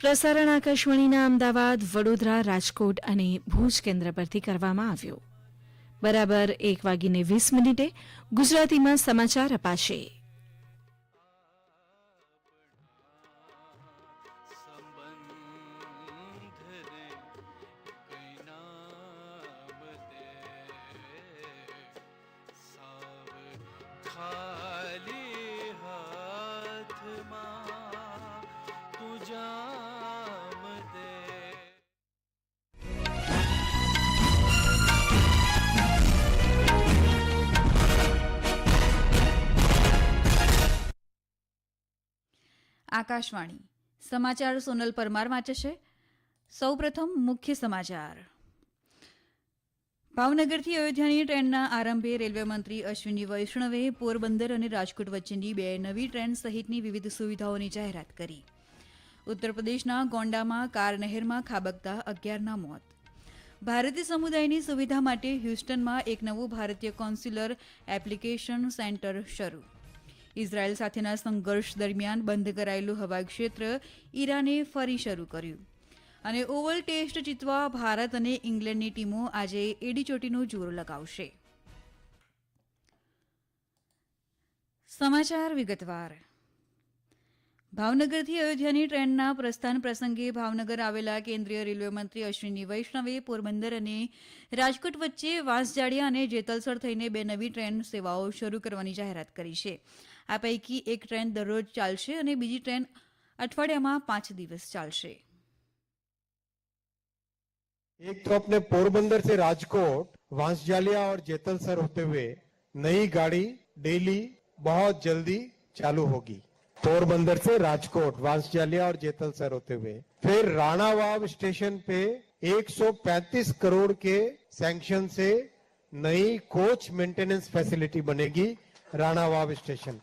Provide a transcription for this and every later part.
પ્રસારણ આકાશવાણીના અમદાવાદ, વડોદરા, રાજકોટ અને ભુજ કેન્દ્ર પરથી કરવામાં આવ્યું. બરાબર એક વાગીને વીસ મિનિટે ગુજરાતીમાં સમાચાર અપાશે. સંબંધ આકાશવાણી. સમાચાર સોનલ પરમાર વાંચે છે સૌપ્રથમ મુખ્ય સમાચાર. ભાવનગરથી અયોધ્યાની ટ્રેનના આરંભે રેલવે મંત્રી અશ્વિની વૈષ્ણવે પોરબંદર અને રાજકોટ વચ્ચેની બે નવી ટ્રેન સહિતની વિવિધ સુવિધાઓની જાહેરાત કરી. ઉત્તર પ્રદેશના ગોંડામાં કાર નહેરમાં ખાબકતા અગિયારના મોત. ભારતીય સમુદાયની સુવિધા માટે હ્યુસ્ટનમાં એક નવું ભારતીય કોન્સ્યુલર એપ્લિકેશન સેન્ટર શરૂ. ઇઝરાયલ સાથેના સંઘર્ષ દરમિયાન બંધ કરાયેલું હવાઈ ક્ષેત્ર ઈરાને ફરી શરૂ કર્યું. અને ઓવલ ટેસ્ટ જીતવા ભારત અને ઇંગ્લેન્ડની ટીમો આજે એડીચોટીનું જોર લગાવશે. સમાચાર વિગતવાર. ભાવનગરથી અયોધ્યાની ટ્રેનના પ્રસ્થાન પ્રસંગે ભાવનગર આવેલા કેન્દ્રીય રેલવે મંત્રી અશ્વિની વૈષ્ણવે પોરબંદર અને રાજકોટ વચ્ચે વાંસજાડિયા અને જેતલસર થઈને બે નવી ટ્રેન સેવાઓ શરૂ કરવાની જાહેરાત કરી છે આ પૈકી એક ટ્રેન દરરોજ ચાલશે અને બીજી ટ્રેન અઠવાડિયામાં પાંચ દિવસ ચાલશે एक तो अपने पोरबंदर से राजकोट वांसजालिया और जेतलसर होते हुए नई गाड़ी डेली बहुत जल्दी चालू होगी पोरबंदर से राजकोट, वांसजालिया और जेतल सर होते हुए। फिर राणावाव स्टेशन पे 135 करोड़ के सैंक्शन से नई कोच मेंटेनेंस फैसिलिटी बनेगी राणावाव स्टेशन।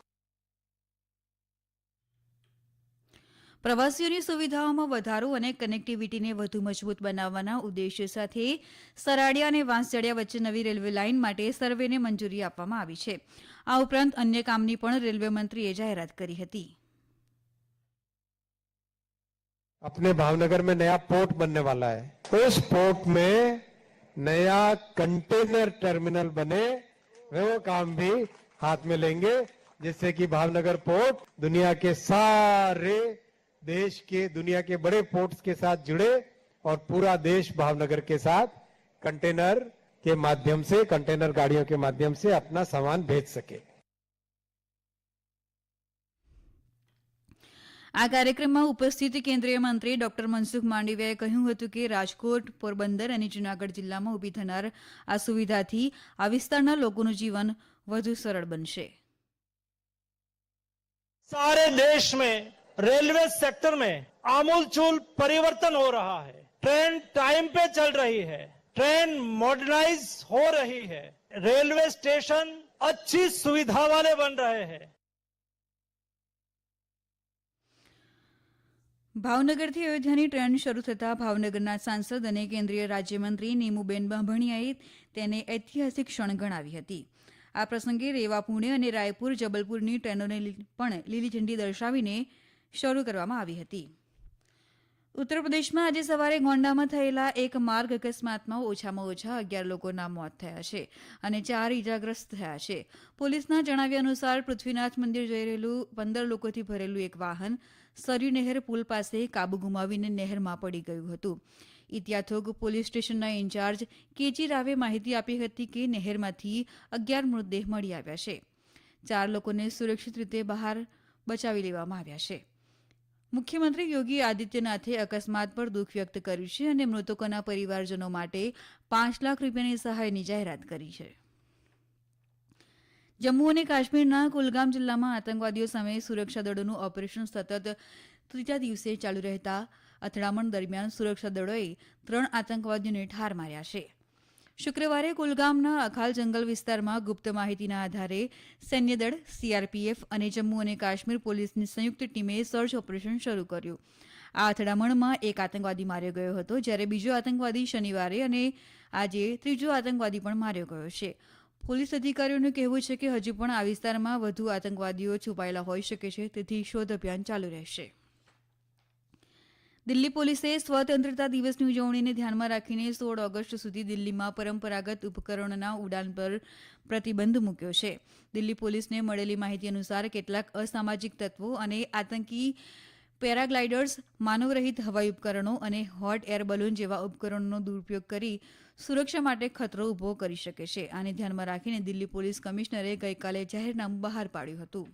પ્રવાસીઓની સુવિધાઓમાં વધારો અને કનેક્ટિવિટીને વધુ મજબૂત બનાવવાના ઉદ્દેશ્ય સાથે સરાડિયા અને વાંસજડિયા વચ્ચે નવી રેલવે લાઇન માટે સર્વેને મંજૂરી આપવામાં આવી છે આ ઉપરાંત અન્ય કામની પણ રેલવે મંત્રીએ જાહેરાત કરી હતી अपने भावनगर में नया पोर्ट बनने वाला है उस पोर्ट में नया कंटेनर टर्मिनल बने वो काम भी हाथ में लेंगे जिससे कि भावनगर पोर्ट दुनिया के सारे देश के दुनिया के बड़े पोर्ट्स के साथ जुड़े और पूरा देश भावनगर के साथ कंटेनर के माध्यम से कंटेनर गाड़ियों के माध्यम से अपना सामान भेज सके આ કાર્યક્રમમાં ઉપસ્થિત કેન્દ્રીય મંત્રી ડોક્ટર મનસુખ માંડવિયાએ કહ્યું હતું કે રાજકોટ પોરબંદર અને જૂનાગઢ જિલ્લામાં ઊભી થનાર આ સુવિધાથી આ વિસ્તારના લોકોનું જીવન વધુ સરળ બનશે सारे देश में रेलवे सेक्टर में आमूल चूल परिवर्तन हो रहा है ट्रेन टाइम पे चल रही है ट्रेन मॉडर्नाइज हो रही है रेलवे स्टेशन अच्छी सुविधा वाले बन रहे हैं ભાવનગરથી અયોધ્યાની ટ્રેન શરૂ થતાં ભાવનગરના સાંસદ અને કેન્દ્રીય રાજ્યમંત્રી નીમુબેન બાંભણિયાએ તેને ઐતિહાસિક ક્ષણ ગણાવી હતી આ પ્રસંગે રેવા પુણે અને રાયપુર જબલપુરની ટ્રેનોને લી- પણ લીલી ઝંડી દર્શાવીને શરૂ કરવામાં આવી હતી. ઉત્તર પ્રદેશમાં આજે સવારે ગોંડામાં થયેલા એક માર્ગ અકસ્માતમાં ઓછામાં ઓછા અગિયાર લોકોના મોત થયા છે અને ચાર ઇજાગ્રસ્ત થયા છે. પોલીસના જણાવ્યા અનુસાર પૃથ્વીનાથ મંદિર જઈ રહેલું પંદર લોકોથી ભરેલું એક વાહન સરયુ નહેર પુલ પાસે કાબુ ગુમાવીને નહેરમાં પડી ગયું હતું. ઇતિયાથોગ પોલીસ સ્ટેશનના ઇન્ચાર્જ કેજી રાવે માહિતી આપી હતી કે નહેરમાંથી અગિયાર મૃતદેહ મળી આવ્યા છે. ચાર લોકોને સુરક્ષિત રીતે બહાર બચાવી લેવામાં આવ્યા છે. મુખ્યમંત્રી યોગી આદિત્યનાથે અકસ્માત પર દુઃખ વ્યક્ત કર્યું છે અને મૃતકોના પરિવારજનો માટે પાંચ લાખ રૂપિયાની સહાયની જાહેરાત કરી છે. જમ્મુ અને કાશ્મીરના કુલગામ જિલ્લામાં આતંકવાદીઓ સામે સુરક્ષા દળોનું ઓપરેશન સતત ત્રીજા દિવસે ચાલુ રહેતા અથડામણ દરમિયાન સુરક્ષા દળોએ ત્રણ આતંકવાદીઓને ઠાર માર્યા છે. શુક્રવારે કુલગામના અખાલ જંગલ વિસ્તારમાં ગુપ્ત માહિતીના આધારે સૈન્યદળ સીઆરપીએફ અને જમ્મુ અને કાશ્મીર પોલીસની સંયુક્ત ટીમે સર્ચ ઓપરેશન શરૂ કર્યું. આ અથડામણમાં એક આતંકવાદી માર્યો ગયો હતો, જ્યારે બીજો આતંકવાદી શનિવારે અને આજે ત્રીજો આતંકવાદી પણ માર્યો ગયો છે. પોલીસ અધિકારીઓનું કહેવું છે કે હજુ પણ આ વિસ્તારમાં વધુ આતંકવાદીઓ છુપાયેલા હોઈ શકે છે, તેથી શોધ અભિયાન ચાલુ રહેશે. દિલ્હી પોલીસે સ્વતંત્રતા દિવસની ઉજવણીને ધ્યાનમાં રાખીને સોળ ઓગસ્ટ સુધી દિલ્હીમાં પરંપરાગત ઉપકરણોના ઉડાન પર પ્રતિબંધ મૂક્યો છે. દિલ્હી પોલીસને મળેલી માહિતી અનુસાર કેટલાક અસામાજિક તત્વો અને આતંકી પેરાગ્લાઇડર્સ, માનવરહિત હવાઈ ઉપકરણો અને હોટ એર બલૂન જેવા ઉપકરણોનો દુરુપયોગ કરી સુરક્ષા માટે ખતરો ઊભો કરી શકે છે. આને ધ્યાનમાં રાખીને દિલ્હી પોલીસ કમિશનરે ગઈકાલે જાહેરનામું બહાર પાડ્યું હતું.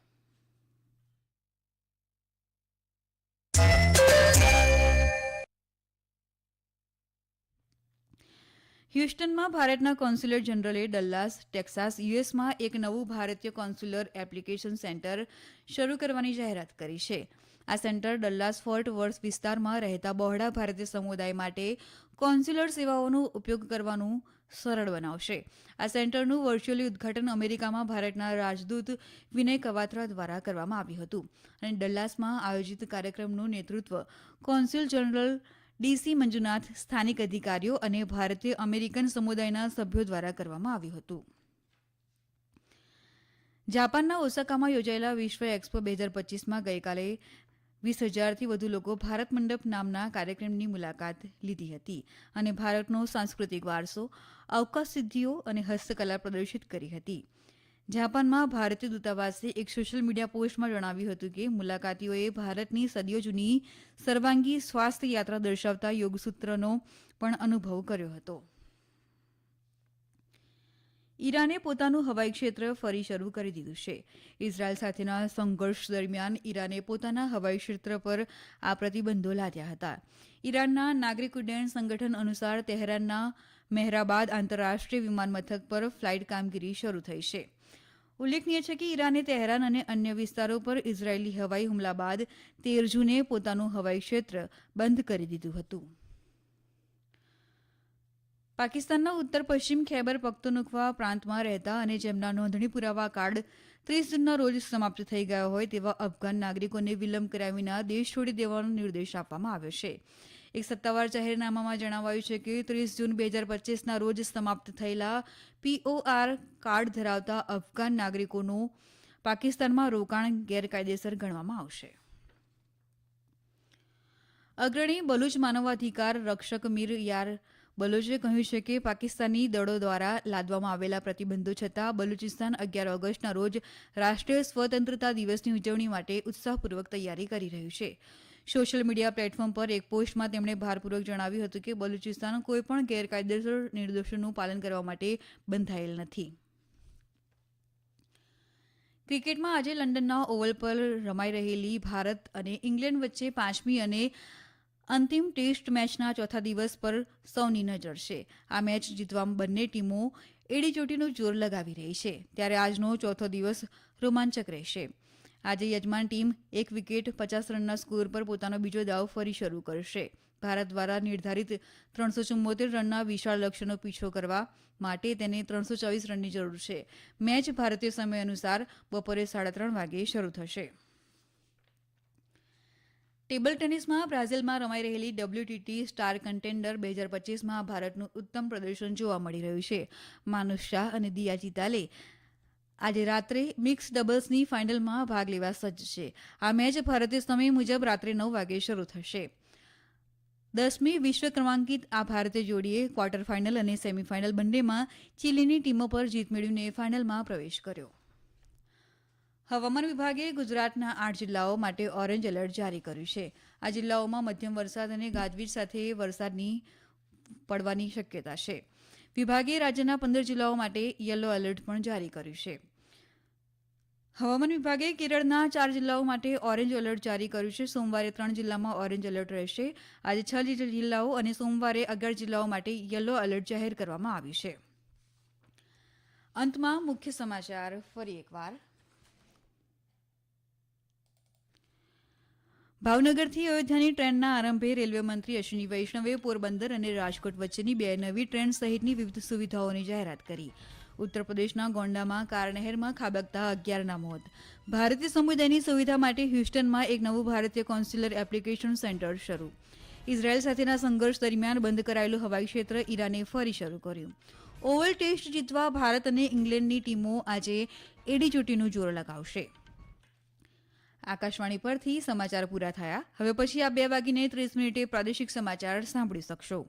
હ્યુસ્ટનમાં ભારતના કોન્સ્યુલેટ જનરલે ડલ્લાસ, ટેક્સાસ, યુએસમાં એક નવું ભારતીય કોન્સ્યુલર એપ્લિકેશન સેન્ટર શરૂ કરવાની જાહેરાત કરી છે. આ સેન્ટર ડલ્લાસ ફોર્ટ વર્થ વિસ્તારમાં રહેતા બહોળા ભારતીય સમુદાય માટે કોન્સ્યુલર સેવાઓનો ઉપયોગ કરવાનું સરળ બનાવશે. આ સેન્ટરનું વર્ચ્યુઅલી ઉદ્ઘાટન અમેરિકામાં ભારતના રાજદૂત વિનય કવાત્રા દ્વારા કરવામાં આવ્યું હતું. અને ડલ્લાસમાં આયોજિત કાર્યક્રમનું નેતૃત્વ કોન્સ્યુલ જનરલ ડીસી મંજુનાથ સ્થાનિક અધિકારીઓ અને ભારતીય અમેરિકન સમુદાયના સભ્યો દ્વારા કરવામાં આવ્યું હતું. જાપાનના ઓસાકામાં યોજાયેલા વિશ્વ એક્સપો બે હજાર પચીસમાં ગઈકાલે વીસ હજારથી વધુ લોકો ભારત મંડપ નામના કાર્યક્રમની મુલાકાત લીધી હતી અને ભારતનો સાંસ્કૃતિક વારસો અવકાશ સિદ્ધિઓ અને હસ્તકલા પ્રદર્શિત કરી હતી. જાપાનમાં ભારતીય દૂતાવાસે એક સોશિયલ મીડિયા પોસ્ટમાં જણાવ્યું હતું કે મુલાકાતીઓએ ભારતની સદીઓ જૂની સર્વાંગી સ્વાસ્થ્ય યાત્રા દર્શાવતા યોગસૂત્રનો પણ અનુભવ કર્યો હતો. ઈરાને પોતાનું હવાઈ ક્ષેત્ર ફરી શરૂ કરી દીધું છે. ઇઝરાયલ સાથેના સંઘર્ષ દરમિયાન ઈરાને પોતાના હવાઈ ક્ષેત્ર પર આ પ્રતિબંધો લાદ્યા હતા. ઈરાનના નાગરિક ઉડ્ડયન સંગઠન અનુસાર તેહરાનના મહેરાબાદ આંતરરાષ્ટ્રીય વિમાન મથક પર ફ્લાઇટ કામગીરી શરૂ થઈ છે. ઉલ્લેખનીય છે કે ઈરાને તેહરાન અને અન્ય વિસ્તારો પર ઇઝરાયેલી હવાઈ હુમલા બાદ તેર જૂને પોતાનું હવાઈ ક્ષેત્ર બંધ કરી દીધું હતું. પાકિસ્તાનના ઉત્તર પશ્ચિમ ખૈબર પખ્તુનખવા પ્રાંતમાં રહેતા અને જેમના નોંધણી પુરાવા કાર્ડ ત્રીસ જૂનના રોજ સમાપ્ત થઈ ગયા હોય તેવા અફઘાન નાગરિકોને વિલંબ કર્યા વિના દેશ છોડી દેવાનો નિર્દેશ આપવામાં આવ્યો છે. એક સત્તાવાર જાહેરનામામાં જણાવાયું છે કે ત્રીસ જૂન બે હજાર પચીસના રોજ સમાપ્ત થયેલા પીઓઆર કાર્ડ ધરાવતા અફઘાન નાગરિકોનું પાકિસ્તાનમાં રોકાણ ગેરકાયદેસર ગણવામાં આવશે. અગ્રણી બલુચ માનવાધિકાર રક્ષક મીર યાર બલોચે કહ્યું છે કે પાકિસ્તાની દળો દ્વારા લાદવામાં આવેલા પ્રતિબંધો છતાં બલુચિસ્તાન અગિયાર ઓગસ્ટના રોજ રાષ્ટ્રીય સ્વતંત્રતા દિવસની ઉજવણી માટે ઉત્સાહપૂર્વક તૈયારી કરી રહ્યું છે. સોશિયલ મીડિયા પ્લેટફોર્મ પર એક પોસ્ટમાં તેમણે ભારપૂર્વક જણાવ્યું હતું કે બલુચિસ્તાન કોઈપણ ગેરકાયદેસર નિર્દોષોનું પાલન કરવા માટે બંધાયેલ નથી. ક્રિકેટમાં આજે લંડનના ઓવલ પર રમાઈ રહેલી ભારત અને ઇંગ્લેન્ડ વચ્ચે પાંચમી અને અંતિમ ટેસ્ટ મેચના ચોથા દિવસ પર સૌની નજર છે. આ મેચ જીતવા બંને ટીમો એડીચોટીનું જોર લગાવી રહી છે. ત્યારે આજનો ચોથો દિવસ રોમાંચક રહેશે. આજે યજમાન ટીમ એક વિકેટ પચાસ રનના સ્કોર પર પોતાનો બીજો દાવ ફરી શરૂ કરશે. ભારત દ્વારા નિર્ધારિત ત્રણસો ચુમ્મોતેર રનના વિશાળ લક્ષ્યનો પીછો કરવા માટે તેને ત્રણસો ચોવીસ રનની જરૂર છે. મેચ ભારતીય સમય અનુસાર બપોરે સાડા ત્રણ વાગે શરૂ થશે. ટેબલ ટેનિસમાં બ્રાઝિલમાં રમાઈ રહેલી ડબલ્યુટીટી સ્ટાર કન્ટેન્ડર બે હજાર પચીસમાં ભારતનું ઉત્તમ પ્રદર્શન જોવા મળી રહ્યું છે. માનુષ શાહ અને દિયા ચિતાલે આજે રાત્રે મિક્સ ડબલ્સની ફાઇનલમાં ભાગ લેવા સજ્જ છે આ મેચ ભારતીય સમય મુજબ રાત્રે નવ વાગે શરૂ થશે. દસમી વિશ્વ ક્રમાંકિત આ ભારતીય જોડીએ ક્વાર્ટર ફાઇનલ અને સેમીફાઇનલ બંનેમાં ચીલીની ટીમો પર જીત મેળવીને ફાઇનલમાં પ્રવેશ કર્યો. હવામાન વિભાગે ગુજરાતના આઠ જિલ્લાઓ માટે ઓરેન્જ એલર્ટ જારી કર્યું છે. આ જિલ્લાઓમાં મધ્યમ વરસાદ અને ગાજવીજ સાથે વરસાદની પડવાની શક્યતા છે. વિભાગે રાજ્યના પંદર જિલ્લાઓ માટે યલો એલર્ટ પણ જારી કર્યું છે. હવામાન વિભાગે કેરળના ચાર જિલ્લાઓ માટે ઓરેન્જ એલર્ટ જારી કર્યું છે. સોમવારે ત્રણ જિલ્લામાં ઓરેન્જ એલર્ટ રહેશે. આજે છ જિલ્લાઓ અને સોમવારે અગિયાર જિલ્લાઓ માટે યલો એલર્ટ જાહેર કરવામાં આવ્યું છે. અંતમાં મુખ્ય સમાચાર, ફરી એકવાર. ભાવનગરથી અયોધ્યાની ટ્રેનના આરંભે રેલવે મંત્રી અશ્વિની વૈષ્ણવે પોરબંદર અને રાજકોટ વચ્ચેની બે નવી ટ્રેન સહિતની વિવિધ સુવિધાઓની જાહેરાત કરી. ઉત્તર પ્રદેશના ગોંડામાં કાર નહેરમાં ખાબકતા અગિયારના મોત. ભારતીય સમુદાયની સુવિધા માટે હ્યુસ્ટનમાં એક નવું ભારતીય કોન્સ્યુલર એપ્લિકેશન સેન્ટર શરૂ. ઇઝરાયલ સાથેના સંઘર્ષ દરમિયાન બંધ કરાયેલું હવાઈ ક્ષેત્ર ઈરાને ફરી શરૂ કર્યું. ઓવલ ટેસ્ટ જીતવા ભારત અને ઇંગ્લેન્ડની ટીમો આજે એડી ચોટીનું જોર લગાવશે. આકાશવાણી પરથી સમાચાર પૂરા થયા. હવે પછી આ બે વાગીને ત્રીસ મિનિટે પ્રાદેશિક સમાચાર સાંભળી શકશો.